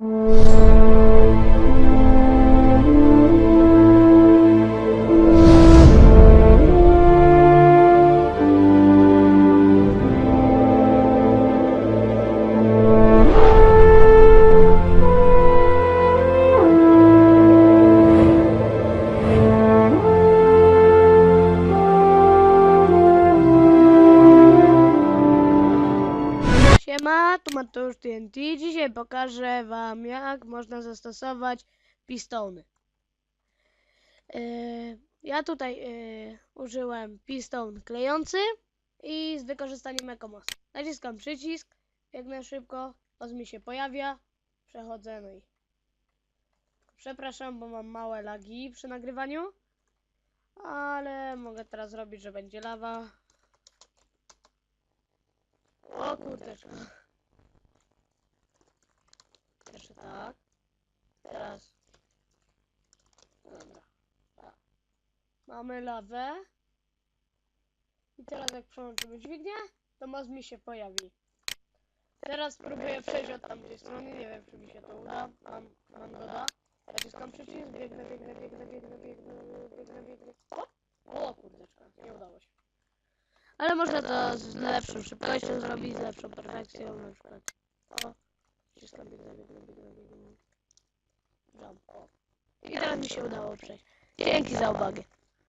you Siema, tu Mateusz TNT. Dzisiaj pokażę wam jak można zastosować pistony. Yy, ja tutaj yy, użyłem piston klejący i z wykorzystaniem Ecomos. Naciskam przycisk, biegnę szybko, os mi się pojawia, przechodzę no i przepraszam, bo mam małe lagi przy nagrywaniu, ale mogę teraz zrobić, że będzie lawa. O kurde. Jeszcze tak. Teraz. Dobra. Mamy lawę. I teraz jak przełączymy dźwignię, to moc mi się pojawi. Teraz spróbuję przejść od tamtej strony, nie wiem czy mi się to uda. Mam, mam goda. Naciskam przycisk, biegnę, biegnę, biegnę, biegnę, biegnę. O, o kurdeczka, nie udało się. Ale można to z lepszą szybkością zrobić, z lepszą perfekcją na przykład. O, wciskam biegnę, biegnę, biegnę, biegnę. Jump, o. I teraz mi się udało przejść. Dzięki za uwagę.